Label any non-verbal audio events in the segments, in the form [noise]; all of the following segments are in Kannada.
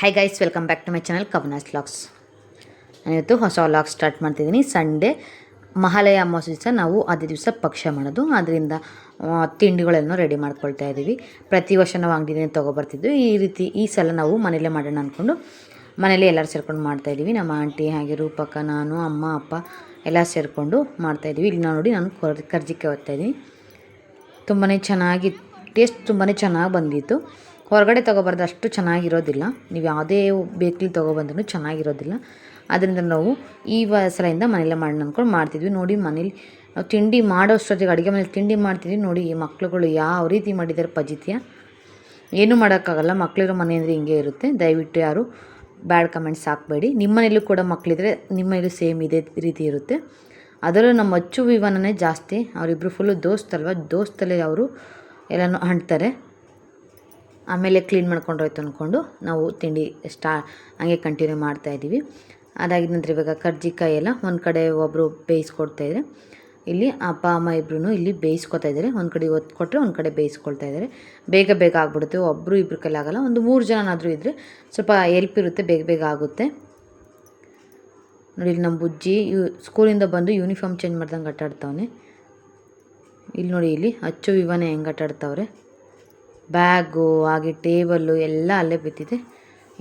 Hi guys welcome back to my channel Kavana's vlogs ನಾನಿವತ್ತು ಹೊಸ ವ್ಲಾಗ್ ಸ್ಟಾರ್ಟ್ ಮಾಡ್ತಿದ್ದೀನಿ. ಸಂಡೇ ಮಹಾಲಯ ಅಮಾವಾಸ್ಯ ದಿವಸ ನಾವು ಅದೇ ದಿವಸ ಪಕ್ಷ ಮಾಡೋದು. ಅದರಿಂದ ತಿಂಡಿಗಳನ್ನು ರೆಡಿ ಮಾಡ್ಕೊಳ್ತಾ ಇದ್ದೀವಿ. ಪ್ರತಿ ವರ್ಷ ನಾವು ಅಂಗಡಿನೇ ತೊಗೊಬರ್ತಿದ್ವಿ. ಈ ರೀತಿ ಈ ಸಲ ನಾವು ಮನೇಲೇ ಮಾಡೋಣ ಅಂದ್ಕೊಂಡು ಮನೇಲಿ ಎಲ್ಲರೂ ಸೇರ್ಕೊಂಡು ಮಾಡ್ತಾಯಿದ್ದೀವಿ ನಮ್ಮ ಆಂಟಿ ಹಾಗೆ ರೂಪಕ್ಕ ನಾನು, ಅಮ್ಮ, ಅಪ್ಪ ಎಲ್ಲ ಸೇರಿಕೊಂಡು ಮಾಡ್ತಾಯಿದ್ದೀವಿ ಇಲ್ಲಿ ನೋಡಿ ನಾನು ಕರ್ ಕರ್ಜಿಕೆ ಓದ್ತಾಯಿದ್ದೀನಿ ತುಂಬಾ ಚೆನ್ನಾಗಿ ಟೇಸ್ಟ್ ತುಂಬಾ ಚೆನ್ನಾಗಿ ಬಂದಿತ್ತು. ಹೊರಗಡೆ ತೊಗೊಬಾರ್ದು, ಅಷ್ಟು ಚೆನ್ನಾಗಿರೋದಿಲ್ಲ. ನೀವು ಯಾವುದೇ ಬೇಕ್ರಿ ತೊಗೊಬಂದ್ರೂ ಚೆನ್ನಾಗಿರೋದಿಲ್ಲ. ಅದರಿಂದ ನಾವು ಈ ಸಲದಿಂದ ಮನೇಲೆ ಮಾಡೋಣ ಅಂದ್ಕೊಂಡು ಮಾಡ್ತಿದ್ವಿ. ನೋಡಿ ಮನೇಲಿ ನಾವು ತಿಂಡಿ ಮಾಡೋ ಅಷ್ಟೊತ್ತಿಗೆ, ಅಡುಗೆ ಮನೇಲಿ ತಿಂಡಿ ಮಾಡ್ತಿದ್ವಿ. ನೋಡಿ ಈ ಮಕ್ಳುಗಳು ಯಾವ ರೀತಿ ಮಾಡಿದ್ದಾರೆ ಪಜಿತ್ಯ. ಏನೂ ಮಾಡೋಕ್ಕಾಗಲ್ಲ. ಮಕ್ಕಳಿರೋ ಮನೆ ಅಂದರೆ ಹಿಂಗೆ ಇರುತ್ತೆ. ದಯವಿಟ್ಟು ಯಾರು ಬ್ಯಾಡ್ ಕಮೆಂಟ್ಸ್ ಹಾಕಬೇಡಿ. ನಿಮ್ಮ ಮನೇಲೂ ಕೂಡ ಮಕ್ಕಳಿದ್ರೆ ನಿಮ್ಮ ಮನೇಲೂ ಸೇಮ್ ಇದೇ ರೀತಿ ಇರುತ್ತೆ. ಅದರಲ್ಲೂ ನಮ್ಮ ಅಚ್ಚು ವಿವಾನನೇ ಜಾಸ್ತಿ. ಅವರಿಬ್ಬರು ಫುಲ್ಲು ದೋಸ್ತಲ್ವ? ದೋಸ್ತಲ್ಲೇ ಅವರು ಎಲ್ಲನೂ ಅಂಟ್ತಾರೆ. ಆಮೇಲೆ ಕ್ಲೀನ್ ಮಾಡ್ಕೊಂಡ್ರೋಯ್ತು ಅಂದ್ಕೊಂಡು ನಾವು ತಿಂಡಿ ಸ್ಟಾ, ಹಂಗೆ ಕಂಟಿನ್ಯೂ ಮಾಡ್ತಾಯಿದ್ದೀವಿ ಅದಾಗಿದ ನಂತರ ಇವಾಗ ಕರ್ಜಿಕಾಯಿ ಎಲ್ಲ ಒಂದು ಕಡೆ ಒಬ್ಬರು ಬೇಯಿಸ್ಕೊಡ್ತಾಯಿದ್ರೆ ಇಲ್ಲಿ ಅಪ್ಪ, ಅಮ್ಮ ಇಬ್ಬರೂ ಇಲ್ಲಿ ಬೇಯಿಸ್ಕೊತಾ ಇದ್ದಾರೆ ಒಂದು ಕಡೆ ಒತ್ತು ಕೊಟ್ಟರೆ ಒಂದು ಕಡೆ ಬೇಯಿಸ್ಕೊಳ್ತಾ ಇದ್ದಾರೆ ಬೇಗ ಬೇಗ ಆಗ್ಬಿಡುತ್ತೆ. ಒಬ್ಬರು ಇಬ್ಬರು ಕೈಲಿ ಆಗೋಲ್ಲ ಒಂದು ಮೂರು ಜನನಾದರೂ ಇದ್ದರೆ ಸ್ವಲ್ಪ ಎಲ್ಪ್ ಇರುತ್ತೆ. ಬೇಗ ಬೇಗ ಆಗುತ್ತೆ. ನೋಡಿ, ಇಲ್ಲಿ ನಮ್ಮ ಬುಜ್ಜಿ ಯು ಸ್ಕೂಲಿಂದ ಬಂದು ಯೂನಿಫಾರ್ಮ್ ಚೇಂಜ್ ಮಾಡ್ದಂಗೆ ಆಟಾಡ್ತಾವನೆ ಇಲ್ಲಿ ನೋಡಿ, ಇಲ್ಲಿ ಅಚ್ಚು ವಿವನೇ ಹೆಂಗೆ ಆಟಾಡ್ತಾವ್ರೆ ಬ್ಯಾಗು, ಹಾಗೆ ಟೇಬಲ್ಲು ಎಲ್ಲ ಅಲ್ಲೇ ಬಿದ್ದಿದೆ.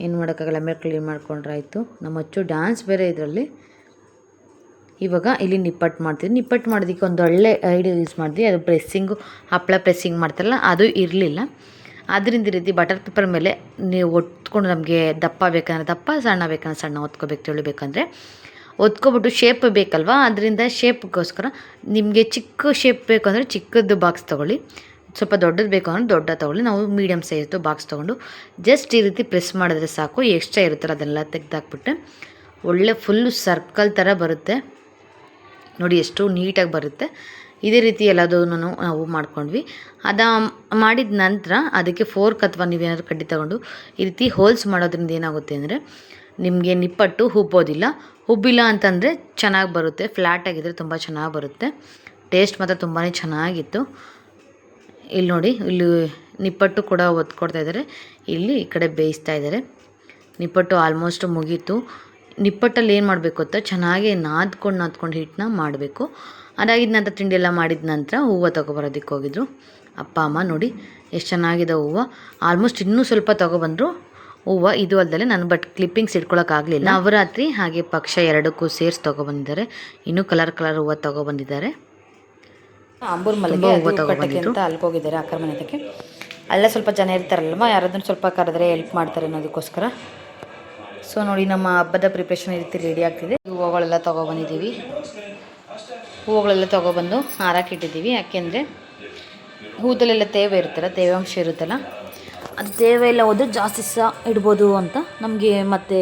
ಏನು ಮಾಡೋಕ್ಕಾಗಲ್ಲ ಆಮೇಲೆ ಕ್ಲೀನ್ ಮಾಡ್ಕೊಂಡ್ರಾಯಿತು ನಮ್ಮ ಅಚ್ಚು ಡ್ಯಾನ್ಸ್ ಬೇರೆ ಇದರಲ್ಲಿ. ಇವಾಗ ಇಲ್ಲಿ ನಿಪ್ಪಟ್ಟು ಮಾಡ್ತೀವಿ ನಿಪ್ಪಟ್ಟು ಮಾಡೋದಕ್ಕೆ ಒಂದು ಒಳ್ಳೆ ಐಡಿಯಾ ಯೂಸ್ ಮಾಡಿದ್ವಿ ಅದು ಪ್ರೆಸ್ಸಿಂಗು ಹಪ್ಪಳ ಪ್ರೆಸ್ಸಿಂಗ್ ಮಾಡ್ತಾರಲ್ಲ, ಅದು ಇರಲಿಲ್ಲ. ಅದರಿಂದ ರೀತಿ ಬಟರ್ ಪೇಪರ್ ಮೇಲೆ ನೀವು ಒತ್ಕೊಂಡು ನಮಗೆ ದಪ್ಪ ಬೇಕಂದ್ರೆ ದಪ್ಪ, ಸಣ್ಣ ಬೇಕಂದ್ರೆ ಸಣ್ಣ ಒತ್ಕೋಬೇಕು ತಿಳಿಬೇಕಂದ್ರೆ ಒತ್ಕೊಬಿಟ್ಟು ಶೇಪ್ ಬೇಕಲ್ವಾ? ಅದರಿಂದ ಶೇಪ್ಗೋಸ್ಕರ ನಿಮಗೆ ಚಿಕ್ಕ ಶೇಪ್ ಬೇಕು ಅಂದರೆ ಚಿಕ್ಕದ್ದು ಬಾಕ್ಸ್ ತೊಗೊಳ್ಳಿ. ಸ್ವಲ್ಪ ದೊಡ್ಡದು ಬೇಕು ಅಂದರೆ ದೊಡ್ಡ ತೊಗೊಳ್ಳಿ. ನಾವು ಮೀಡಿಯಮ್ ಸೈಜ್ದು ಬಾಕ್ಸ್ ತೊಗೊಂಡು ಜಸ್ಟ್ ಈ ರೀತಿ ಪ್ರೆಸ್ ಮಾಡಿದ್ರೆ ಸಾಕು. ಎಕ್ಸ್ಟ್ರಾ ಇರುತ್ತಲ್ಲ, ಅದನ್ನೆಲ್ಲ ತೆಗೆದಾಕ್ಬಿಟ್ಟೆ ಒಳ್ಳೆ ಫುಲ್ಲು ಸರ್ಕಲ್ ಥರ ಬರುತ್ತೆ. ನೋಡಿ ಎಷ್ಟು ನೀಟಾಗಿ ಬರುತ್ತೆ. ಇದೇ ರೀತಿ ಎಲ್ಲದೂ ನಾವು ಮಾಡ್ಕೊಂಡ್ವಿ. ಅದ ಮಾಡಿದ ನಂತರ ಅದಕ್ಕೆ ಫೋರ್ಕ್ ಅಥವಾ ನೀವೇನಾದ್ರು ಕಡ್ಡಿ ತಗೊಂಡು ಈ ರೀತಿ ಹೋಲ್ಸ್ ಮಾಡೋದ್ರಿಂದ ಏನಾಗುತ್ತೆ ಅಂದರೆ ನಿಮಗೆ ನಿಪ್ಪಟ್ಟು ಹುಬ್ಬೋದಿಲ್ಲ. ಹುಬ್ಬಿಲ್ಲ ಅಂತಂದರೆ ಚೆನ್ನಾಗಿ ಬರುತ್ತೆ. ಫ್ಲ್ಯಾಟಾಗಿದ್ದರೆ ತುಂಬ ಚೆನ್ನಾಗಿ ಬರುತ್ತೆ. ಟೇಸ್ಟ್ ಮಾತ್ರ ತುಂಬಾ ಚೆನ್ನಾಗಿತ್ತು. ಇಲ್ಲಿ ನೋಡಿ, ಇಲ್ಲಿ ನಿಪ್ಪಟ್ಟು ಕೂಡ ಒತ್ಕೊಡ್ತಾ ಇದ್ದಾರೆ. ಇಲ್ಲಿ ಈ ಕಡೆ ಬೇಯಿಸ್ತಾ ಇದ್ದಾರೆ. ನಿಪ್ಪಟ್ಟು ಆಲ್ಮೋಸ್ಟ್ ಮುಗೀತು. ನಿಪ್ಪಟ್ಟಲ್ಲಿ ಏನು ಮಾಡಬೇಕು ಅಂತ ಚೆನ್ನಾಗಿ ನಾದ್ಕೊಂಡು ನಾದ್ಕೊಂಡು ಹಿಟ್ಟನ್ನ ಮಾಡಬೇಕು. ಅದಾಗಿದ್ದ ನಂತರ ತಿಂಡಿ ಎಲ್ಲ ಮಾಡಿದ ನಂತರ ಹೂವು ತೊಗೊಬರೋದಕ್ಕೆ ಹೋಗಿದ್ರು. ಅಪ್ಪ, ಅಮ್ಮ ನೋಡಿ, ಎಷ್ಟು ಚೆನ್ನಾಗಿದೆ ಹೂವು. ಆಲ್ಮೋಸ್ಟ್ ಇನ್ನೂ ಸ್ವಲ್ಪ ತೊಗೊಬಂದರು. ಹೂವು ಇದು ಅಲ್ಲದೆ ನಾನು ಬಟ್ ಕ್ಲಿಪ್ಪಿಂಗ್ಸ್ ಇಟ್ಕೊಳ್ಳೋಕ್ಕಾಗಲಿಲ್ಲ ನವರಾತ್ರಿ ಹಾಗೆ ಪಕ್ಷ ಎರಡಕ್ಕೂ ಸೇರಿಸಿ ತೊಗೊಬಂದಿದ್ದಾರೆ. ಇನ್ನೂ ಕಲರ್ ಕಲರ್ ಹೂವು ತೊಗೊಬಂದಿದ್ದಾರೆ. ಅಂಬೂರ್ ಮಲ್ಲಿಗೆ ಅದು ಕಟ್ಟಕ್ಕೆ ಅಂತ ಅಲ್ಲಿಗೆ ಹೋಗಿದ್ದಾರೆ ಅಕ್ಕರ ಅಲ್ಲೇ ಸ್ವಲ್ಪ ಜನ ಇರ್ತಾರಲ್ವ ಯಾರಾದ್ರೂ ಸ್ವಲ್ಪ ಕರೆದ್ರೆ ಹೆಲ್ಪ್ ಮಾಡ್ತಾರೆ ಅನ್ನೋದಕ್ಕೋಸ್ಕರ. ಸೊ ನೋಡಿ ನಮ್ಮ ಹಬ್ಬದ ಪ್ರಿಪ್ರೇಷನ್ ಈ ರೀತಿ ರೆಡಿ ಆಗ್ತಿದೆ. ಹೂವುಗಳೆಲ್ಲ ತೊಗೊಬಂದಿದ್ದೀವಿ ಹೂವುಗಳೆಲ್ಲ ತೊಗೊಬಂದು ಹಾರಕ್ಕೆ ಇಟ್ಟಿದ್ದೀವಿ. ಯಾಕೆಂದರೆ ಹೂದಲ್ಲೆಲ್ಲ ತೇವೆ ಇರುತ್ತಲ್ಲ ತೇವಾಂಶ ಇರುತ್ತಲ್ಲ ಅದು ತೇವೆ ಎಲ್ಲ ಹೋದ್ರೆ ಜಾಸ್ತಿ ಸಹ ಇಡ್ಬೋದು ಅಂತ ನಮಗೆ ಮತ್ತೆ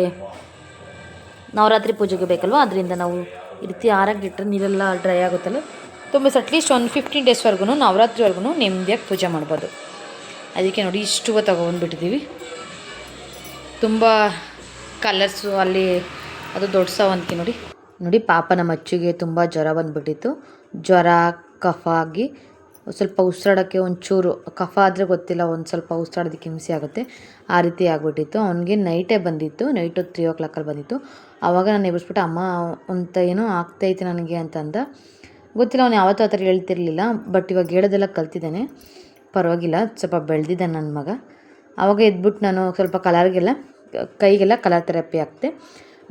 ನವರಾತ್ರಿ ಪೂಜೆಗೆ ಬೇಕಲ್ವ? ಅದರಿಂದ ನಾವು ಈ ರೀತಿ ಹಾರಕ್ಕೆ ಇಟ್ಟರೆ ನೀರೆಲ್ಲ ಡ್ರೈ ಆಗುತ್ತಲ್ಲ. ತುಂಬ ಅಟ್ಲೀಸ್ಟ್ ಒಂದು ಫಿಫ್ಟೀನ್ ಡೇಸ್ವರೆಗೂ ನವರಾತ್ರಿವರೆಗೂ ನೆಮ್ಮದಿಯಾಗಿ ಪೂಜೆ ಮಾಡ್ಬೋದು. ಅದಕ್ಕೆ ನೋಡಿ ಇಷ್ಟು ತಗೊಂಡ್ಬಿಟ್ಟಿದ್ದೀವಿ ತುಂಬ ಕಲರ್ಸು ಅಲ್ಲಿ ಅದು ದೊಡ್ಡ ಸಾವಂತಿಗೆ ನೋಡಿ. ನೋಡಿ ಪಾಪ ನಮ್ಮ ಅಚ್ಚಿಗೆ ತುಂಬ ಜ್ವರ ಬಂದುಬಿಟ್ಟಿತ್ತು. ಜ್ವರ, ಕಫ ಆಗಿ ಸ್ವಲ್ಪ ಉಸಿರಾಡೋಕ್ಕೆ ಒಂಚೂರು, ಕಫ ಆದರೆ ಗೊತ್ತಿಲ್ಲ, ಒಂದು ಸ್ವಲ್ಪ ಉಸಿರಾಡೋದಕ್ಕೆ ಹಿಂಸೆ ಆಗುತ್ತೆ. ಆ ರೀತಿ ಆಗಿಬಿಟ್ಟಿತ್ತು. ಅವನಿಗೆ ನೈಟೇ ಬಂದಿತ್ತು. ನೈಟು ತ್ರೀ ಓ ಕ್ಲಾಕಲ್ಲಿ ಬಂದಿತ್ತು. ಆವಾಗ ನಾನು ಎಬ್ಬಿಸ್ಬಿಟ್ಟು, ಅಮ್ಮ ಅಂತ ಏನೋ ಆಗ್ತೈತೆ ನನಗೆ ಅಂತಂದ. ಗೊತ್ತಿಲ್ಲ, ಅವನು ಯಾವತ್ತೂ ಆ ಥರ ಹೇಳ್ತಿರ್ಲಿಲ್ಲ ಬಟ್ ಇವಾಗ ಹೇಳೋದೆಲ್ಲ ಕಲ್ತಿದ್ದಾನೆ. ಪರವಾಗಿಲ್ಲ, ಸ್ವಲ್ಪ ಬೆಳೆದಿದ್ದಾನೆ ನನ್ನ ಮಗ. ಆವಾಗ ಎದ್ಬಿಟ್ಟು ನಾನು ಸ್ವಲ್ಪ ಕಲರ್ಗೆಲ್ಲ, ಕೈಗೆಲ್ಲ ಕಲರ್ ಥೆರಪಿ ಹಾಕ್ತೆ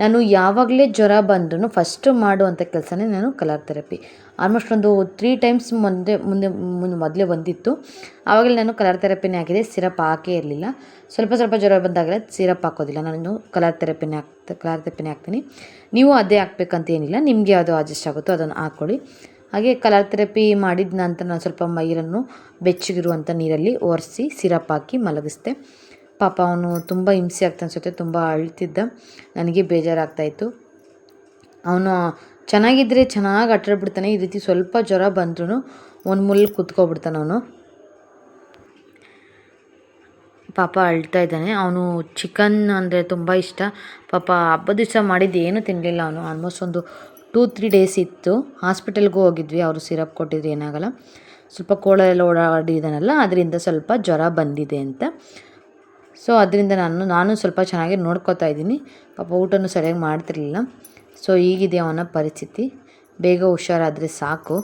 ನಾನು ಯಾವಾಗಲೇ ಜ್ವರ ಬಂದ್ರೂ ಫಸ್ಟ್ ಮಾಡುವಂಥ ಕೆಲಸನೇ ನಾನು ಕಲರ್ ಥೆರಪಿ ಆಲ್ಮೋಸ್ಟ್ ಒಂದು ತ್ರೀ ಟೈಮ್ಸ್ ಮುಂದೆ ಮುಂದೆ ಮುಂದೆ ಮೊದಲೇ ಬಂದಿತ್ತು. ಆವಾಗಲೇ ನಾನು ಕಲರ್ ಥೆರಪಿನೇ ಹಾಕಿದೆ ಸಿರಪ್ ಹಾಕೇ ಇರಲಿಲ್ಲ. ಸ್ವಲ್ಪ ಸ್ವಲ್ಪ ಜ್ವರ ಬಂದಾಗಲೇ ಸಿರಪ್ ಹಾಕೋದಿಲ್ಲ, ನಾನು ಕಲರ್ ಥೆರಪಿನೇ ಹಾಕ್ತೆ ಕಲರ್ ಥೆರಪಿನೇ ಹಾಕ್ತೀನಿ. ನೀವು ಅದೇ ಹಾಕ್ಬೇಕಂತ ಏನಿಲ್ಲ, ನಿಮಗೆ ಯಾವುದು ಅಡ್ಜಸ್ಟ್ ಆಗುತ್ತೋ ಅದನ್ನು ಹಾಕ್ಕೊಳ್ಳಿ ಹಾಗೆ ಕಲರ್ ಥೆರಪಿ ಮಾಡಿದ ನಂತರ ನಾನು ಸ್ವಲ್ಪ ಮೈರನ್ನು ಬೆಚ್ಚಗಿರುವಂಥ ನೀರಲ್ಲಿ ಒರೆಸಿ ಸಿರಪ್ ಹಾಕಿ ಮಲಗಿಸ್ದೆ. ಪಾಪ ಅವನು ತುಂಬ ಹಿಂಸೆ ಆಗ್ತಾ ಅನ್ಸುತ್ತೆ, ತುಂಬ ಅಳ್ತಿದ್ದ. ನನಗೆ ಬೇಜಾರಾಗ್ತಾಯಿತ್ತು ಅವನು ಚೆನ್ನಾಗಿದ್ದರೆ ಚೆನ್ನಾಗಿ ಆಟಾಡ್ಬಿಡ್ತಾನೆ ಈ ರೀತಿ ಸ್ವಲ್ಪ ಜ್ವರ ಬಂದ್ರೂ ಒಂದು ಮುಳ್ಳು ಕೂತ್ಕೊಬಿಡ್ತಾನೆ ಅವನು. ಪಾಪ ಅಳ್ತಾ ಇದ್ದಾನೆ. ಅವನು ಚಿಕನ್ ಅಂದರೆ ತುಂಬ ಇಷ್ಟ. ಪಾಪ ಹಬ್ಬದ ದಿವಸ ಮಾಡಿದ್ದು ಏನೂ ತಿನ್ನಲಿಲ್ಲ ಅವನು. ಆಲ್ಮೋಸ್ಟ್ ಒಂದು ಟೂ, ತ್ರೀ ಡೇಸ್ ಇತ್ತು. ಹಾಸ್ಪಿಟಲ್ಗೂ ಹೋಗಿದ್ವಿ. ಅವರು ಸಿರಪ್ ಕೊಟ್ಟಿದ್ರು, ಏನಾಗಲ್ಲ. ಸ್ವಲ್ಪ ಕೋಳೆಲ್ಲ ಓಡಾಡಿದಾನಲ್ಲ, ಅದರಿಂದ ಸ್ವಲ್ಪ ಜ್ವರ ಬಂದಿದೆ ಅಂತ. ಸೊ, ಅದರಿಂದ ನಾನು ನಾನು ಸ್ವಲ್ಪ ಚೆನ್ನಾಗಿ ನೋಡ್ಕೋತಾ ಇದ್ದೀನಿ. ಪಾಪ ಊಟನೂ ಸರಿಯಾಗಿ ಮಾಡ್ತಿರ್ಲಿಲ್ಲ. ಸೊ, ಈಗಿದೆ ಅವನ ಪರಿಸ್ಥಿತಿ. ಬೇಗ ಹುಷಾರಾದರೆ ಸಾಕು.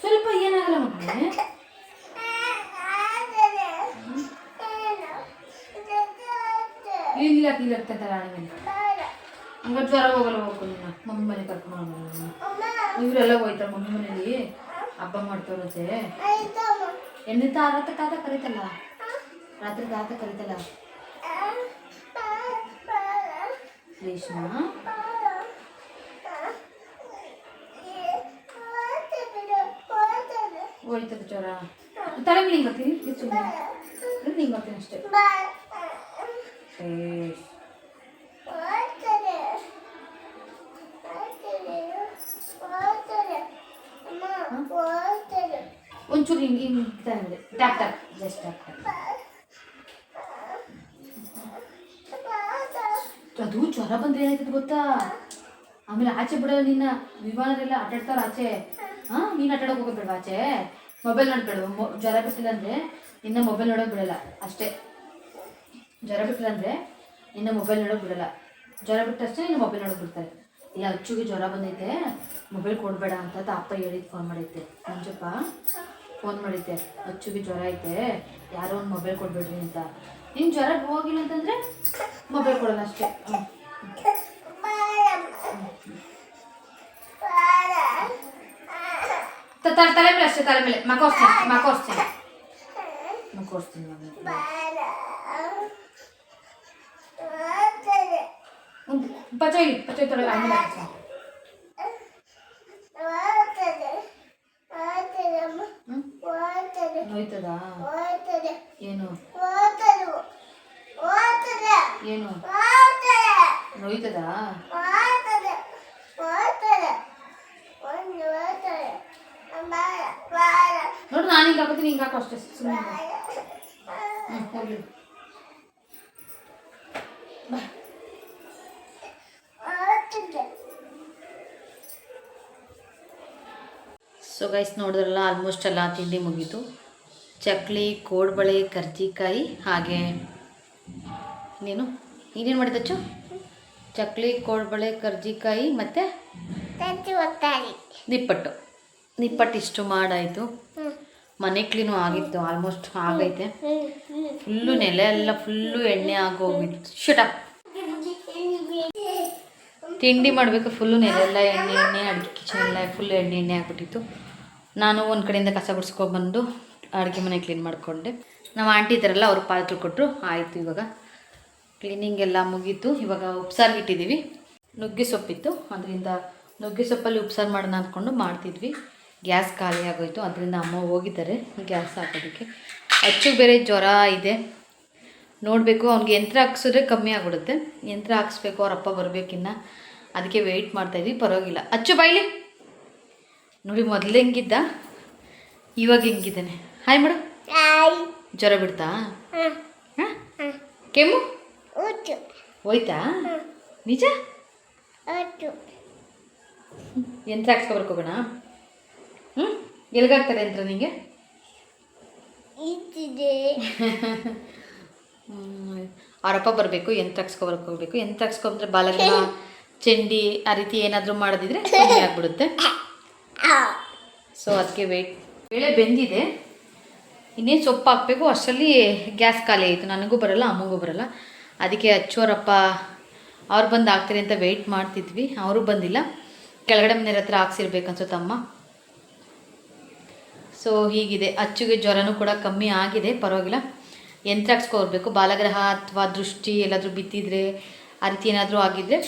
ಸ್ವಲ್ಪ ಏನಾಗಲ್ಲ ಇಲ್ಲ ಇಲ್ಲ ರಾಣಿ ಮೇಲೆ ಹಂಗ ಜ್ವರ ಹೋಗಲ್ಲ ಹೋಗ್ಕೊಂಡು ನೀನು. ಮಮ್ಮಿ ಮನೆ ಕರ್ಕೊಂಡು ಇವರೆಲ್ಲ ಹೋಯ್ತಾರೆ ಮಮ್ಮಿ ಮನೇಲಿ? ಹಬ್ಬ ಮಾಡ್ತಾರಂತೆ ಎಣ್ಣೆ ತಾರತ್ತ ತಾತ ಕರೀತಲ್ಲ? ರಾತ್ರಿ ತಾತ ಕರೀತಲ್ಲ? ರೇಷ್ಮಾ? ಹೋಯ್ತದ ಜ್ವರ. ತಲೆ ಮೇಲೆ ಹಿಂಗೆ ಇದು ಸುಮ್ಮನೆ ಹಿಂಗೆ ಅಷ್ಟೇ. ಏ ಒಂಚೂರು ಹಿಂಗೆ ಹಿಂಗೆ ತಂದೆ tap tap just tap tap ಅದು ಜ್ವರ ಬಂದ್ರೆ ಏನಾಯ್ತದೆ ಗೊತ್ತಾ? ಆಮೇಲೆ ಆಚೆ ಬಿಡಲ್ಲ ನಿನ್ನ. ವಿಮಾನದೆಲ್ಲ ಆಟಾಡ್ತಾರ ಆಚೆ. ಹಾ, ನೀನು ಆಟಾಡೋಕೆ ಹೋಗಬೇಡ ಆಚೆ. ಮೊಬೈಲ್ ನೋಡ್ಬೇಡ. ಮೊ- ಜ್ವರ ಬಿಟ್ಟಿಲ್ಲ ಅಂದ್ರೆ ನಿನ್ನ ಮೊಬೈಲ್ ನೋಡೋಕೆ ಬಿಡಲ್ಲ. ಅಷ್ಟೇ. ಜ್ವರ ಬಿಟ್ಟಿಲ್ಲ ಅಂದ್ರೆ ನಿನ್ನ ಮೊಬೈಲ್ ನೋಡೋಕೆ ಬಿಡಲ್ಲ. ಜ್ವರ ಬಿಟ್ಟಷ್ಟೇ ನಿನ್ನ ಮೊಬೈಲ್ ನೋಡೋಕೆ ಬಿಡ್ತಾರೆ. ಇಲ್ಲ ಅಚ್ಚುಗೆ ಜ್ವರ ಬಂದೈತೆ ಮೊಬೈಲ್ ಕೊಡಬೇಡ ಅಂತ ಅಪ್ಪ ಹೇಳಿದ್ ಫೋನ್ ಮಾಡೈತೆ. ಮಂಜಪ್ಪ ಫೋನ್ ಮಾಡಿದ್ದೆ. ಅಚ್ಚುಗೆ ಜ್ವರ ಐತೆ, ಯಾರೋ ಒಂದು ಮೊಬೈಲ್ ಕೊಡ್ಬೇಡ್ರಿ ಅಂತ. ನಿನ್ ಜ್ವರ ಹೋಗಿಲ್ಲ ಅಂತಂದ್ರೆ ಮೊಬೈಲ್ ಕೊಡಲ್ಲ ಅಷ್ಟೇ. ಹ್ಞೂ ತಲೆ ಮೇಲೆ ಅಷ್ಟೇ, ತಲೆ ಮೇಲೆ. ಮಕೋರ್ಸ್ತೀನಿ ಮಕೋರ್ಸ್ತೀನಿ ಮಕೋರ್ಸ್ತೀನಿ ಪಚೈ ಪಚಾಯಿ ತೊಳೆ ಆಮೇಲೆ? ನೋಯ್ತದಾ? ಏನು? ಏನು? ನೋಯ್ತದಾ? ನೋಡು, ನಾನು ಹಿಂಗೆ ಹಾಕೋತೀನಿ, ಹಿಂಗೆ ಹಾಕೋ ಅಷ್ಟೇ ಸುಮ್ಮನೆ ಹ್ಞೂ ಹೋಗ್ಲಿ ಬಾ. ಸೊ ಗೈಸ್ ನೋಡಿದ್ರಲ್ಲ ಆಲ್ಮೋಸ್ಟ್ ಎಲ್ಲ ತಿಂಡಿ ಮುಗೀತು. ಚಕ್ಲಿ ಕೋಡ್ಬಳೆ ಕರ್ಜಿಕಾಯಿ ಹಾಗೆ ನೀನು ನೀನೇನು ಮಾಡಿದಚ್ಚು ಚಕ್ಲಿ ಕೋಡ್ಬಳೆ ಕರ್ಜಿಕಾಯಿ ಮತ್ತು ನಿಪ್ಪಟ್ಟು. ನಿಪ್ಪಟ್ಟು ಇಷ್ಟು ಮಾಡಾಯಿತು. ಮನೆ ಕ್ಲೀನು ಆಗಿತ್ತು ಆಲ್ಮೋಸ್ಟ್ ಆಗೈತೆ. ಫುಲ್ಲು ನೆಲೆ ಎಲ್ಲ ಫುಲ್ಲು ಎಣ್ಣೆ ಆಗೋಗಿತ್ತು ಶಟ ತಿಂಡಿ ಮಾಡಬೇಕು ಫುಲ್ಲು ನೆಲೆ ಎಲ್ಲ ಎಣ್ಣೆ ಎಣ್ಣೆ ಅಡುಗೆ ಕಿಚನ್ ಎಲ್ಲ ಫುಲ್ ಎಣ್ಣೆ ಎಣ್ಣೆ ಆಗಿಬಿಟ್ಟಿತ್ತು. ನಾನು ಒಂದು ಕಡೆಯಿಂದ ಕಸ ಗುಡಿಸ್ಕೊಬಂದು ಅಡುಗೆ ಮನೆ ಕ್ಲೀನ್ ಮಾಡಿಕೊಂಡೆ. ನಮ್ಮ ಆಂಟಿ ಇದ್ದಾರಲ್ಲ, ಅವ್ರು ಪಾತ್ರೆ ಕೊಟ್ಟರು ಆಯಿತು ಇವಾಗ. ಕ್ಲೀನಿಂಗ್ ಎಲ್ಲ ಮುಗೀತು. ಇವಾಗ ಉಪ್ಸಾರು ಇಟ್ಟಿದ್ದೀವಿ ನುಗ್ಗೆ ಸೊಪ್ಪಿತ್ತು. ಅದರಿಂದ ನುಗ್ಗೆ ಸೊಪ್ಪಲ್ಲಿ ಉಪ್ಸಾರು ಮಾಡೋಣ ಅಂದ್ಕೊಂಡು ಮಾಡ್ತಿದ್ವಿ. ಗ್ಯಾಸ್ ಖಾಲಿ ಆಗೋಯಿತು. ಅದರಿಂದ ಅಮ್ಮ ಹೋಗಿದ್ದಾರೆ. ಗ್ಯಾಸ್ ಹಾಕೋದಕ್ಕೆ. ಅಚ್ಚು ಬೇರೆ ಜ್ವರ ಇದೆ. ನೋಡಬೇಕು, ಅವ್ನಿಗೆ ಯಂತ್ರ ಹಾಕ್ಸಿದ್ರೆ ಕಮ್ಮಿ ಆಗಿಬಿಡುತ್ತೆ. ಯಂತ್ರ ಹಾಕ್ಸ್ಬೇಕು, ಅವ್ರ ಅಪ್ಪ ಬರಬೇಕಿನ್ನ. ಅದಕ್ಕೆ ವೆಯ್ಟ್ ಮಾಡ್ತಾಯಿದ್ವಿ ಪರವಾಗಿಲ್ಲ. ಅಚ್ಚು ಬಾಯ್ಲಿ! ನೋಡಿ ಮೊದಲು ಹೆಂಗಿದ್ದ? ಇವಾಗ ಹೆಂಗಿದ್ದಾನೆ? ಹಾಯ್ ಮೇಡಮ್ ಜ್ವರ ಬಿಡ್ತಾ? ಕೆಮ್ಮು? ಹೋಯ್ತಾ? ನಿಜ? ಯಂತ್ರ ಹಾಕ್ಸ್ಕೊಬರ್ಕ್ ಹೋಗೋಣ ಹ್ಞೂ ಎಲ್ಗಾಗ್ತಾರೆ ಯಂತ್ರ ನಿಂಗೆ. ಅವರಪ್ಪ ಬರಬೇಕು ಯಂತ್ರ ಹಾಕ್ಸ್ಕೊಬರಕ್ಕೆ ಹೋಗ್ಬೇಕು ಯಂತ್ರ ಹಾಕ್ಸ್ಕೊಂಡ್ರೆ ಬಾಲಗಳ [laughs] ಚಂಡಿ ಆ ರೀತಿ ಏನಾದರೂ ಮಾಡೋದಿದ್ರೆ ಕಮ್ಮಿ ಆಗ್ಬಿಡುತ್ತೆ. ಸೊ ಅದಕ್ಕೆ ವೇಟ್ ಬೇಳೆ ಬೆಂದಿದೆ. ಇನ್ನೇನು ಸೊಪ್ಪು ಹಾಕಬೇಕು? ಅಷ್ಟರಲ್ಲಿ ಗ್ಯಾಸ್ ಖಾಲಿ ಆಯಿತು. ನನಗೂ ಬರಲ್ಲ, ಅಮ್ಮಗೂ ಬರಲ್ಲ. ಅದಕ್ಕೆ ಅಚ್ಚೋರಪ್ಪ ಅವ್ರು ಬಂದು ಹಾಕ್ತಾರೆ ಅಂತ ವೆಯ್ಟ್ ಮಾಡ್ತಿದ್ವಿ. ಅವರು ಬಂದಿಲ್ಲ. ಕೆಳಗಡೆ ಮನೆಯವ್ರ ಹತ್ರ ಹಾಕ್ಸಿರ್ಬೇಕು ಅನ್ಸುತ್ತಮ್ಮ ಸೊ ಹೀಗಿದೆ. ಅಚ್ಚುಗೆ ಜ್ವರನೂ ಕೂಡ ಕಮ್ಮಿ ಆಗಿದೆ. ಪರವಾಗಿಲ್ಲ. ಯಂತ್ರ ಹಾಕ್ಸ್ಕೊಳ್ಬೇಕು ಬಾಲಗ್ರಹ ಅಥವಾ ದೃಷ್ಟಿ ಎಲ್ಲಾದರೂ ಬಿದ್ದಿದ್ರೆ ಆ ರೀತಿ ಏನಾದರೂ ಆಗಿದ್ದರೆ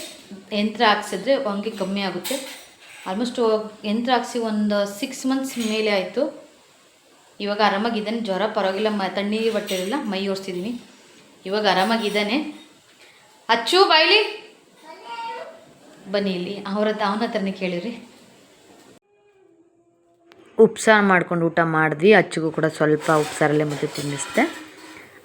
ಯಂತ್ರ ಹಾಕ್ಸಿದ್ರೆ, ಹಂಗೆ ಕಮ್ಮಿ ಆಗುತ್ತೆ. ಆಲ್ಮೋಸ್ಟ್ ಯಂತ್ರ ಹಾಕ್ಸಿ ಒಂದು ಸಿಕ್ಸ್ ಮಂತ್ಸ್ ಮೇಲೆ ಆಯಿತು. ಇವಾಗ ಆರಾಮಾಗಿದ್ದಾನೆ. ಜ್ವರ ಪರವಾಗಿಲ್ಲ. ಮ, ತಣ್ಣೀರು ಬಟ್ಟೆ ಇರಲಿಲ್ಲ ಮೈ ಒರೆಸಿದ್ದೀನಿ. ಇವಾಗ ಆರಾಮಾಗಿದ್ದಾನೆ. ಅಚ್ಚು, ಬಾಯ್ಲಿ. ಬನ್ನಿ ಇಲ್ಲಿ. ಅವ್ರ ಅವನ ಹತ್ರನೇ ಕೇಳಿರಿ. ಉಪ್ಸಾರು ಮಾಡ್ಕೊಂಡು ಊಟ ಮಾಡಿದ್ವಿ ಅಚ್ಚಿಗೂ ಕೂಡ ಸ್ವಲ್ಪ ಉಪ್ಸಾರಲ್ಲೇ ಮುದ್ದೆ ತಿನ್ನಿಸ್ದೆ.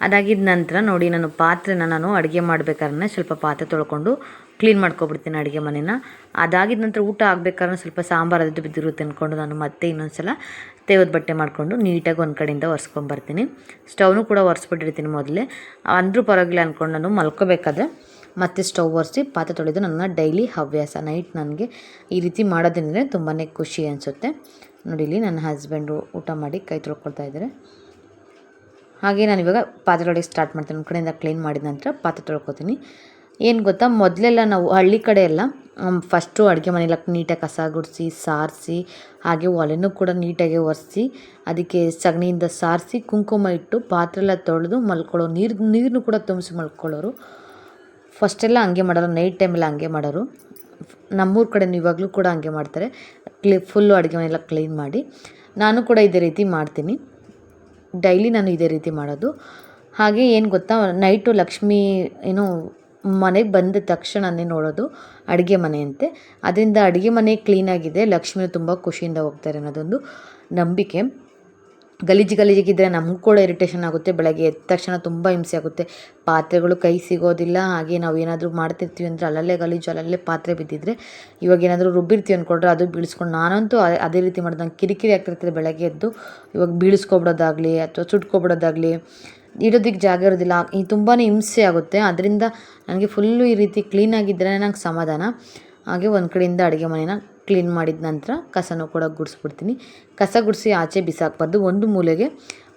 ಅದಾಗಿದ್ದ ನಂತರ ನೋಡಿ ನಾನು ಪಾತ್ರೆನ ನಾನು ಅಡುಗೆ ಮಾಡ್ಬೇಕಾದ್ರೆ ಸ್ವಲ್ಪ ಪಾತ್ರೆ ತೊಳ್ಕೊಂಡು ಕ್ಲೀನ್ ಮಾಡ್ಕೊಬಿಡ್ತೀನಿ ಅಡುಗೆ ಮನೆನ. ಅದಾಗಿದ ನಂತರ ಊಟ ಆಗಬೇಕಾದ್ರೆ ಸ್ವಲ್ಪ ಸಾಂಬಾರು ಅದು ಬಿದ್ದಿರುತ್ತೆ ಅಂದ್ಕೊಂಡು ನಾನು ಮತ್ತೆ ಇನ್ನೊಂದು ಸಲ ತೇವದ ಬಟ್ಟೆ ಮಾಡಿಕೊಂಡು ನೀಟಾಗಿ ಒಂದು ಕಡೆಯಿಂದ ಒರೆಸ್ಕೊಂಬರ್ತೀನಿ. ಸ್ಟವ್ನು ಕೂಡ ಒರೆಸ್ಬಿಟ್ಟಿರ್ತೀನಿ ಮೊದಲೇ. ಅಂದರೂ ಪರವಾಗಿಲ್ಲ ಅಂದ್ಕೊಂಡು ನಾನು ಮಲ್ಕೋಬೇಕಾದ್ರೆ ಮತ್ತೆ ಸ್ಟವ್ ಒರೆಸಿ ಪಾತ್ರೆ ತೊಳೆದು ನನ್ನ ಡೈಲಿ ಹವ್ಯಾಸ. ನೈಟ್ ನನಗೆ ಈ ರೀತಿ ಮಾಡೋದ್ರಿಂದ ತುಂಬಾ ಖುಷಿ ಅನಿಸುತ್ತೆ. ನೋಡಿ ಇಲ್ಲಿ ನನ್ನ ಹಸ್ಬೆಂಡು ಊಟ ಮಾಡಿ ಕೈ ತೊಳ್ಕೊಳ್ತಾ ಇದ್ದಾರೆ. ಹಾಗೆ ನಾನು ಇವಾಗ ಪಾತ್ರೆ ತೊಳೆಯೋಕೆ ಸ್ಟಾರ್ಟ್ ಮಾಡ್ತೀನಿ. ಒಂದು ಕಡೆಯಿಂದ ಕ್ಲೀನ್ ಮಾಡಿದ ನಂತರ ಪಾತ್ರೆ ತೊಳ್ಕೊತೀನಿ. ಏನು ಗೊತ್ತಾ? ಮೊದಲೆಲ್ಲ ನಾವು ಹಳ್ಳಿ ಕಡೆ ಎಲ್ಲ ಫಸ್ಟು ಅಡುಗೆ ಮನೆಯೆಲ್ಲ ನೀಟಾಗಿ ಕಸ ಗುಡಿಸಿ, ಸಾರಿಸಿ, ಹಾಗೆ ಒಲೆನೂ ಕೂಡ ನೀಟಾಗಿ ಒರೆಸಿ, ಅದಕ್ಕೆ ಸಗಣಿಯಿಂದ ಸಾರಿಸಿ, ಕುಂಕುಮ ಇಟ್ಟು ಪಾತ್ರೆ ಎಲ್ಲ ತೊಳೆದು ಮಲ್ಕೊಳ್ಳೋ ನೀರು ನೀರನ್ನು ಕೂಡ ತುಂಬಿಸಿ ಮಲ್ಕೊಳ್ಳೋರು. ಫಸ್ಟೆಲ್ಲ ಹಂಗೆ ಮಾಡೋರು ನೈಟ್ ಟೈಮೆಲ್ಲ ಹಂಗೆ ಮಾಡೋರು. ನಮ್ಮೂರ ಕಡೆ ಇವಾಗಲೂ ಕೂಡ ಹಂಗೆ ಮಾಡ್ತಾರೆ. ಕ್ಲೀ ಫುಲ್ಲು ಅಡುಗೆ ಮನೆಯೆಲ್ಲ ಕ್ಲೀನ್ ಮಾಡಿ. ನಾನು ಕೂಡ ಇದೇ ರೀತಿ ಮಾಡ್ತೀನಿ. ಡೈಲಿ ನಾನು ಇದೇ ರೀತಿ ಮಾಡೋದು. ಹಾಗೆ ಏನು ಗೊತ್ತಾ, ನೈಟು ಲಕ್ಷ್ಮಿ ಏನು ಮನೆಗೆ ಬಂದ ತಕ್ಷಣನೇ ನೋಡೋದು, ಅಡುಗೆ ಮನೆ ಅಂತೆ. ಅದರಿಂದ ಅಡುಗೆ ಮನೆ ಕ್ಲೀನಾಗಿದೆ ಲಕ್ಷ್ಮಿ ತುಂಬ ಖುಷಿಯಿಂದ ಹೋಗ್ತಾರೆ ಅನ್ನೋದೊಂದು ನಂಬಿಕೆ. ಗಲೀಜು ಗಲೀಜಿಗಿದ್ರೆ ನಮಗೂ ಕೂಡ ಇರಿಟೇಷನ್ ಆಗುತ್ತೆ, ಬೆಳಗ್ಗೆ ಎದ್ದ ತಕ್ಷಣ ತುಂಬ ಹಿಂಸೆ ಆಗುತ್ತೆ. ಪಾತ್ರೆಗಳು ಕೈ ಸಿಗೋದಿಲ್ಲ, ಹಾಗೆ ನಾವು ಏನಾದರೂ ಮಾಡ್ತಿರ್ತೀವಿ ಅಂದರೆ ಅಲ್ಲಲ್ಲೇ ಗಲೀಜು, ಅಲ್ಲಲ್ಲೇ ಪಾತ್ರೆ ಬಿದ್ದಿದ್ರೆ ಇವಾಗ ಏನಾದರೂ ರುಬ್ಬಿರ್ತೀವಿ ಅಂದ್ಕೊಂಡ್ರೆ ಅದು ಬೀಳಿಸ್ಕೊಂಡು ನಾನಂತೂ ಅದೇ- ರೀತಿ ಮಾಡೋದು ನಂಗೆ ಕಿರಿಕಿರಿ ಆಗ್ತಿರ್ತದೆ ಬೆಳಗ್ಗೆ ಎದ್ದು. ಇವಾಗ ಬೀಳಿಸ್ಕೊಬಿಡೋದಾಗಲಿ ಅಥವಾ ಸುಟ್ಕೊಬಿಡೋದಾಗಲಿ ಇಡೋದಕ್ಕೆ ಜಾಗ ಇರೋದಿಲ್ಲ ತುಂಬಾ ಹಿಂಸೆ ಆಗುತ್ತೆ. ಅದರಿಂದ ನನಗೆ ಫುಲ್ಲು ಈ ರೀತಿ ಕ್ಲೀನಾಗಿದ್ದರೆ ನಂಗೆ ಸಮಾಧಾನ. ಹಾಗೆ ಒಂದು ಕಡೆಯಿಂದ ಅಡುಗೆ ಮನೆನ ಕ್ಲೀನ್ ಮಾಡಿದ ನಂತರ ಕಸನೂ ಕೂಡ ಗುಡಿಸ್ಬಿಡ್ತೀನಿ. ಕಸ ಗುಡಿಸಿ ಆಚೆ ಬಿಸಾಕ್ಬಾರ್ದು. ಒಂದು ಮೂಲೆಗೆ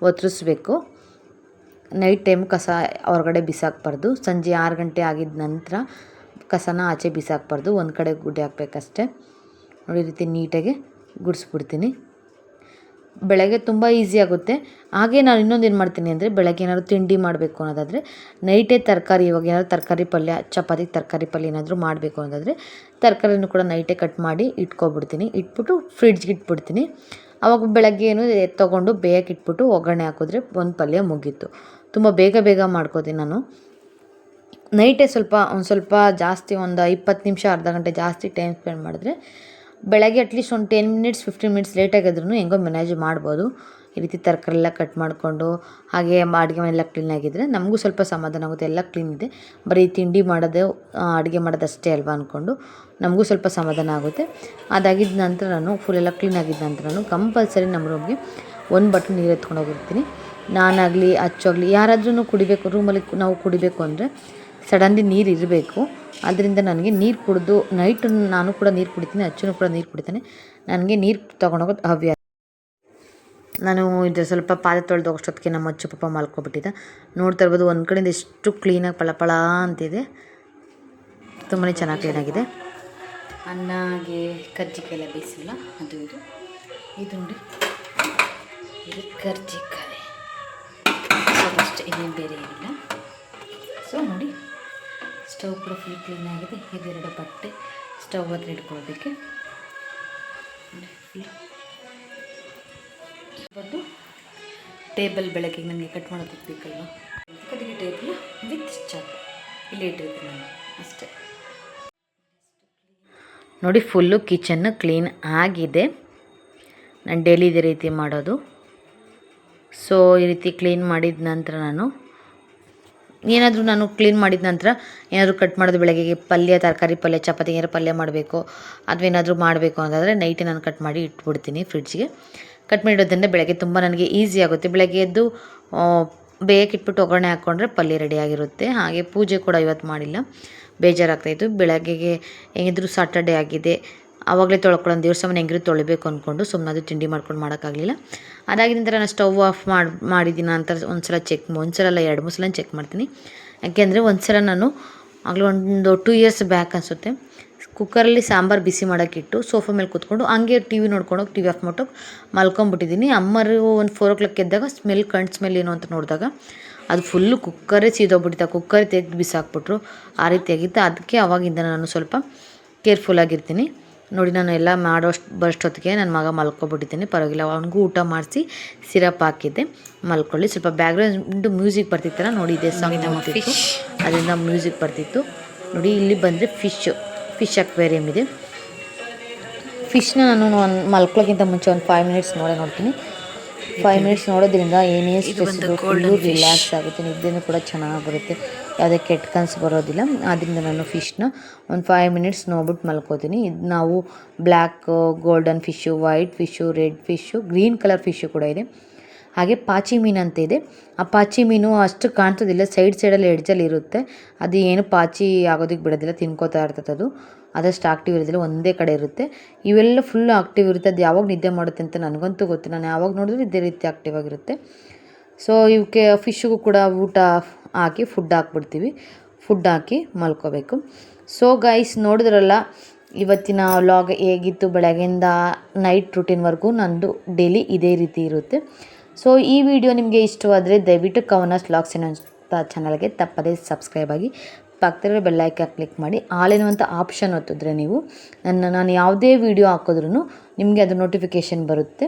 ಒತ್ತರಿಸ್ಬೇಕು ನೈಟ್ ಟೈಮ್ ಕಸ ಹೊರಗಡೆ ಬಿಸಾಕ್ಬಾರ್ದು. ಸಂಜೆ ಆರು ಗಂಟೆ ಆಗಿದ ನಂತರ ಕಸನ ಆಚೆ ಬಿಸಾಕ್ಬಾರ್ದು. ಒಂದು ಕಡೆ ಗುಡ್ಡೆ ಹಾಕ್ಬೇಕಷ್ಟೆ. ನೋಡಿ ರೀತಿ ನೀಟಾಗಿ ಗುಡಿಸ್ಬಿಡ್ತೀನಿ. ಬೆಳಗ್ಗೆ ತುಂಬ ಈಸಿ ಆಗುತ್ತೆ. ಹಾಗೆ ನಾನು ಇನ್ನೊಂದು ಏನು ಮಾಡ್ತೀನಿ ಅಂದರೆ ಬೆಳಗ್ಗೆ ಏನಾದ್ರು ತಿಂಡಿ ಮಾಡಬೇಕು ಅನ್ನೋದಾದರೆ ನೈಟೇ ತರಕಾರಿ, ಇವಾಗ ಏನಾದ್ರು ತರಕಾರಿ ಪಲ್ಯ, ಚಪಾತಿ, ತರಕಾರಿ ಪಲ್ಯ ಏನಾದರೂ ಮಾಡಬೇಕು ಅನ್ನೋದಾದರೆ, ತರಕಾರಿನೂ ಕೂಡ ನೈಟೇ ಕಟ್ ಮಾಡಿ ಇಟ್ಕೊಬಿಡ್ತೀನಿ. ಇಟ್ಬಿಟ್ಟು ಫ್ರಿಡ್ಜ್ಗೆ ಇಟ್ಬಿಡ್ತೀನಿ. ಆವಾಗ ಬೆಳಗ್ಗೆ ಏನು ತೊಗೊಂಡು ಬೇಯಕ್ಕೆ ಇಟ್ಬಿಟ್ಟು ಒಗ್ಗರಣೆ ಹಾಕಿದ್ರೆ ಒಂದು ಪಲ್ಯ ಮುಗೀತು. ತುಂಬ ಬೇಗ ಬೇಗ ಮಾಡ್ಕೋತೀನಿ ನಾನು. ನೈಟೇ ಸ್ವಲ್ಪ ಒಂದು ಸ್ವಲ್ಪ ಜಾಸ್ತಿ ಒಂದು ಇಪ್ಪತ್ತು ನಿಮಿಷ, ಅರ್ಧ ಗಂಟೆ ಜಾಸ್ತಿ ಟೈಮ್ ಸ್ಪೆಂಡ್ ಮಾಡಿದ್ರೆ ಬೆಳಗ್ಗೆ ಅಟ್ಲೀಸ್ಟ್ ಒಂದು ಟೆನ್ ಮಿನಿಟ್ಸ್ ಫಿಫ್ಟೀನ್ ಮಿನಿಟ್ಸ್ ಲೇಟಾಗಿದ್ರೂ ಹೆಂಗೋ ಮ್ಯಾನೇಜ್ ಮಾಡ್ಬೋದು. ಈ ರೀತಿ ತರಕಾರಿ ಎಲ್ಲ ಕಟ್ ಮಾಡಿಕೊಂಡು, ಹಾಗೆ ಅಡುಗೆ ಮನೆಯೆಲ್ಲ ಕ್ಲೀನ್ ಆಗಿದ್ದರೆ ನಮಗೂ ಸ್ವಲ್ಪ ಸಮಾಧಾನ ಆಗುತ್ತೆ. ಎಲ್ಲ ಕ್ಲೀನ್ ಇದೆ. ಬರೀ ತಿಂಡಿ ಮಾಡೋದೇ ಅಡುಗೆ ಮಾಡೋದಷ್ಟೇ ಅಲ್ವಾ ಅಂದ್ಕೊಂಡು ನಮಗೂ ಸ್ವಲ್ಪ ಸಮಾಧಾನ ಆಗುತ್ತೆ. ಅದಾಗಿದ್ದ ನಂತರ ನಾನು ಫುಲ್ ಎಲ್ಲ ಕ್ಲೀನ್ ಆಗಿದ್ದ ನಂತರ ನಾನು ಕಂಪಲ್ಸರಿ ನಮ್ಮ ರೂಮ್ಗೆ ಒಂದು ಬಟ್ಲು ನೀರು ಎತ್ಕೊಂಡು ಹೋಗಿರ್ತೀನಿ. ನಾನಾಗಲಿ, ಅಚ್ಚೋಗಲಿ ಯಾರಾದ್ರೂ ಕುಡಿಬೇಕು ರೂಮಲ್ಲಿ ನಾವು ಕುಡಿಬೇಕು ಅಂದರೆ ಸಡನ್ಲಿ ನೀರು ಇರಬೇಕು. ಅದರಿಂದ ನನಗೆ ನೀರು ಕುಡಿದು ನೈಟ್ ನಾನು ಕೂಡ ನೀರು ಕುಡಿತೀನಿ, ಅಚ್ಚನೂ ಕೂಡ ನೀರು ಕುಡಿತಾನೆ. ನನಗೆ ನೀರು ತೊಗೊಂಡೋಗೋದು ಹವ್ಯಾಸ ನಾನು ಇದು ಸ್ವಲ್ಪ ಪಾದ ತೊಳೆದು ಅಷ್ಟೊತ್ತಿಗೆ ನಮ್ಮ ಅಚ್ಚು ಪಾಪ ಮಲ್ಕೊಬಿಟ್ಟಿದ್ದ. ನೋಡ್ತಾ ಇರ್ಬೋದು ಒಂದು ಕಡೆಯಿಂದ ಎಷ್ಟು ಕ್ಲೀನಾಗಿ ಪಳಪಳ ಪಳ ಅಂತಿದೆ. ತುಂಬಾ ಚೆನ್ನಾಗಿ ಕ್ಲೀನಾಗಿದೆ ಅನ್ನಗೆ ಕರ್ಜಿಕಾಯಿ ಎಲ್ಲ ಬೇಯಿಸಿಲ್ಲ ಅದು ಇದು. ಇದು ನೋಡಿ. ಇದು ಕರ್ಜಿಕಾಯಿ. ಅದಷ್ಟೇ ಇನ್ನೇನು ಬೇರೆ ಏನಿಲ್ಲ. ಸೊ ನೋಡಿ. ಸ್ಟವ್ ಕೂಡ ಫುಲ್ ಕ್ಲೀನ್ ಆಗಿದೆ. ಇದೆರಡು ಬಟ್ಟೆ ಸ್ಟವ್ ಹತ್ರ ಇಟ್ಕೊಳ್ಳೋದಕ್ಕೆ. ಬಂದು ಟೇಬಲ್ ಬೆಳಗ್ಗೆ ನನಗೆ ಕಟ್ ಮಾಡೋದಕ್ಕೆ ಬೇಕಲ್ವ? ಅದಕ್ಕೆ ಟೇಬಲ್ ವಿತ್ ಚಾಕು. ಇಲ್ಲಿ ಇಟ್ಟಿರ್ತೀನಿ ನಾನು, ಅಷ್ಟೇ. ನೋಡಿ ಫುಲ್ಲು ಕಿಚನ್ನು ಕ್ಲೀನ್ ಆಗಿದೆ. ನಾನು ಡೈಲಿ ಇದೇ ರೀತಿ ಮಾಡೋದು. ಸೊ ಈ ರೀತಿ ಕ್ಲೀನ್ ಮಾಡಿದ ನಂತರ ನಾನು ಏನಾದರೂ ನಾನು ಕ್ಲೀನ್ ಮಾಡಿದ ನಂತರ ಏನಾದರೂ ಕಟ್ ಮಾಡೋದು ಬೆಳಗ್ಗೆಗೆ ಪಲ್ಯ, ತರಕಾರಿ ಪಲ್ಯ, ಚಪಾತಿ ಏನಾದ್ರು ಪಲ್ಯ ಮಾಡಬೇಕು, ಅಥವಾ ಏನಾದರೂ ಮಾಡಬೇಕು ಅಂತಂದರೆ ನೈಟೇ ನಾನು ಕಟ್ ಮಾಡಿ ಇಟ್ಬಿಡ್ತೀನಿ ಫ್ರಿಡ್ಜ್ಗೆ ಕಟ್ ಮಾಡಿ ಇಡೋದ್ರಿಂದ ಬೆಳಗ್ಗೆ ತುಂಬ ನನಗೆ ಈಸಿ ಆಗುತ್ತೆ. ಬೆಳಗ್ಗೆ ಎದ್ದು ಬೇಯಕ್ಕಿಟ್ಬಿಟ್ಟು ಒಗ್ಗರಣೆ ಹಾಕ್ಕೊಂಡ್ರೆ ಪಲ್ಯ ರೆಡಿಯಾಗಿರುತ್ತೆ ಹಾಗೆ ಪೂಜೆ ಕೂಡ ಇವತ್ತು ಮಾಡಿಲ್ಲ. ಬೇಜಾರಾಗ್ತಾಯಿತ್ತು ಬೆಳಗ್ಗೆಗೆ ಹೆಂಗಿದ್ರು ಸಾಟರ್ಡೇ ಆಗಿದೆ. ಆವಾಗಲೇ ತೊಳ್ಕೊಳ್ಳೋಣ ದೇವ್ರ ಸಾಮಾನು ಹೆಂಗಿರು ತೊಳಿಬೇಕು ಅಂದ್ಕೊಂಡು ಸುಮ್ಮನೆ ಅದು ತಿಂಡಿ ಮಾಡ್ಕೊಂಡು ಮಾಡೋಕ್ಕಾಗಲಿಲ್ಲ. ಅದಾಗಿದ ನಂತರ ನಾನು ಸ್ಟವ್ ಆಫ್ ಮಾಡಿ ಮಾಡಿದ್ದೀನಿ ಅಂತ ಒಂದು ಸಲ ಚೆಕ್ ಒಂದು ಸಲ ಅಲ್ಲ, ಎರಡು ಮೂರು ಸಲ ಚೆಕ್ ಮಾಡ್ತೀನಿ. ಯಾಕೆಂದರೆ ಒಂದು ಸಲ ನಾನು ಆಗಲೇ ಒಂದು ಟೂ ಇಯರ್ಸ್ ಬ್ಯಾಕ್ ಅನಿಸುತ್ತೆ. ಕುಕ್ಕರಲ್ಲಿ ಸಾಂಬಾರು ಬಿಸಿ ಮಾಡೋಕ್ಕಿಟ್ಟು ಸೋಫಾ ಮೇಲೆ ಕೂತ್ಕೊಂಡು ಹಂಗೆ ಟಿ ವಿ ನೋಡ್ಕೊಂಡೋಗಿ ಟಿ ವಿ ಆಫ್ ಮಾಡ್ಬಿಟ್ಟು ಮಲ್ಕೊಂಬಿಟ್ಟಿದ್ದೀನಿ. ಅಮ್ಮರು ಒಂದು ಫೋರ್ ಓ ಕ್ಲಾಕ್ ಎದ್ದಾಗ ಸ್ಮೆಲ್ ಕಣ್ ಸ್ಮೆಲ್ ಏನು ಅಂತ ನೋಡಿದಾಗ ಅದು ಫುಲ್ಲು ಕುಕ್ಕರೇ ಸೀದೋಗ್ಬಿಟ್ಟಿತ್ತು. ಆ ಕುಕ್ಕರ್ ತೆಗೆದು ಬಿಸಾಕ್ಬಿಟ್ರು. ಆ ರೀತಿ ಆಗಿತ್ತು. ಅದಕ್ಕೆ ಅವಾಗಿಂದ ನಾನು ಸ್ವಲ್ಪ ಕೇರ್ಫುಲ್ಲಾಗಿರ್ತೀನಿ ನೋಡಿ ನಾನು ಎಲ್ಲ ಮಾಡೋಷ್ಟು ಬರೋಷ್ಟೊತ್ತಿಗೆ ನನ್ನ ಮಗ ಮಲ್ಕೊಬಿಟ್ಟಿದ್ದೀನಿ. ಪರವಾಗಿಲ್ಲ ಅವನಿಗೂ ಊಟ ಮಾಡಿಸಿ ಸಿರಪ್ ಹಾಕಿದ್ದೆ. ಮಲ್ಕೊಳ್ಳಿ. ಸ್ವಲ್ಪ ಬ್ಯಾಕ್ಗ್ರೌಂಡ್ ಮ್ಯೂಸಿಕ್ ಬರ್ತಿತ್ತಲ್ಲ ನೋಡಿ ಇದೇ ಸಾಂಗ್ ನೋಡ್ತಿತ್ತು ಅದರಿಂದ ಮ್ಯೂಸಿಕ್ ಬರ್ತಿತ್ತು. ನೋಡಿ ಇಲ್ಲಿ ಬಂದರೆ ಫಿಶ್ ಫಿಶ್ ಅಕ್ವೇರಿಯಮ್ ಇದೆ. ಫಿಶ್ನ ನಾನು ಒಂದು ಮಲ್ಕೊಳ್ಳೋಕ್ಕಿಂತ ಮುಂಚೆ ಒಂದು ಫೈವ್ ಮಿನಿಟ್ಸ್ ನೋಡೇ ನೋಡ್ತೀನಿ. ಫೈವ್ ಮಿನಿಟ್ಸ್ ನೋಡೋದ್ರಿಂದ ಏನೇ ಸ್ಟ್ರೆಸ್ ಫುಲ್ಲು ರಿಲ್ಯಾಕ್ಸ್ ಆಗುತ್ತೆ ನಿದ್ದೆನೂ ಕೂಡ ಚೆನ್ನಾಗಿ ಬರುತ್ತೆ. ಯಾವುದೇ ಕೆಟ್ಟ ಕನಸು ಬರೋದಿಲ್ಲ. ಆದ್ದರಿಂದ ನಾನು ಫಿಶ್ನ ಒಂದು ಫೈವ್ ಮಿನಿಟ್ಸ್ ನೋಡ್ಬಿಟ್ಟು ಮಲ್ಕೋತೀನಿ. ಇದು ನಾವು black golden fish white fish red fish green colour fish ಕೂಡ ಇದೆ. ಹಾಗೆ ಪಾಚಿ ಮೀನು ಅಂತ ಇದೆ. ಆ ಪಾಚಿ ಮೀನು ಅಷ್ಟು ಕಾಣ್ತದಿಲ್ಲ ಸೈಡ್ ಸೈಡಲ್ಲಿ ಎಡ್ಜಲ್ಲಿ ಇರುತ್ತೆ. ಅದು ಏನು ಪಾಚಿ ಆಗೋದಕ್ಕೆ ಬಿಡೋದಿಲ್ಲ, ತಿನ್ಕೋತಾ ಇರ್ತದೆ ಅದು. ಅದಷ್ಟು ಆಕ್ಟಿವ್ ಇರೋದಿಲ್ಲ, ಒಂದೇ ಕಡೆ ಇರುತ್ತೆ. ಇವೆಲ್ಲ ಫುಲ್ ಆಕ್ಟಿವ್ ಇರುತ್ತೆ. ಅದು ಯಾವಾಗ ನಿದ್ದೆ ಮಾಡುತ್ತೆ ಅಂತ ನನಗಂತೂ ಗೊತ್ತು. ನಾನು ಯಾವಾಗ ನೋಡಿದ್ರು ಇದೇ ರೀತಿ ಆಕ್ಟಿವ್ ಆಗಿರುತ್ತೆ. ಸೊ ಇವಕ್ಕೆ ಫಿಶ್ಗೂ ಕೂಡ ಊಟ ಹಾಕಿ ಫುಡ್ ಹಾಕ್ಬಿಡ್ತೀವಿ. ಫುಡ್ ಹಾಕಿ ಮಲ್ಕೋಬೇಕು. ಸೊ ಗೈಸ್ ನೋಡಿದ್ರಲ್ಲ, ಇವತ್ತಿನ ವ್ಲಾಗ್ ಹೇಗಿತ್ತು? ಬೆಳಗ್ಗೆಯಿಂದ ನೈಟ್ ರುಟೀನ್ವರೆಗೂ ನಂದು ಡೈಲಿ ಇದೇ ರೀತಿ ಇರುತ್ತೆ. ಸೊ ಈ ವಿಡಿಯೋ ನಿಮಗೆ ಇಷ್ಟವಾದರೆ ದಯವಿಟ್ಟು ಕವನಸ್ ವ್ಲಾಗ್ಸ್ ಅನ್ನೋ ಚಾನಲ್ಗೆ ತಪ್ಪದೇ ಸಬ್ಸ್ಕ್ರೈಬ್ ಆಗಿ ಪಕ್ಕದಲ್ಲಿ ಬೆಲ್ ಐಕ ಕ್ಲಿಕ್ ಮಾಡಿ. ಆಲ್ ಎನ್ನುವಂಥ ಆಪ್ಷನ್ ಒತ್ತಿದ್ರೆ ನೀವು ನನ್ನ, ನಾನು ಯಾವುದೇ ವಿಡಿಯೋ ಹಾಕಿದ್ರೂ ನಿಮಗೆ ಅದು ನೋಟಿಫಿಕೇಷನ್ ಬರುತ್ತೆ.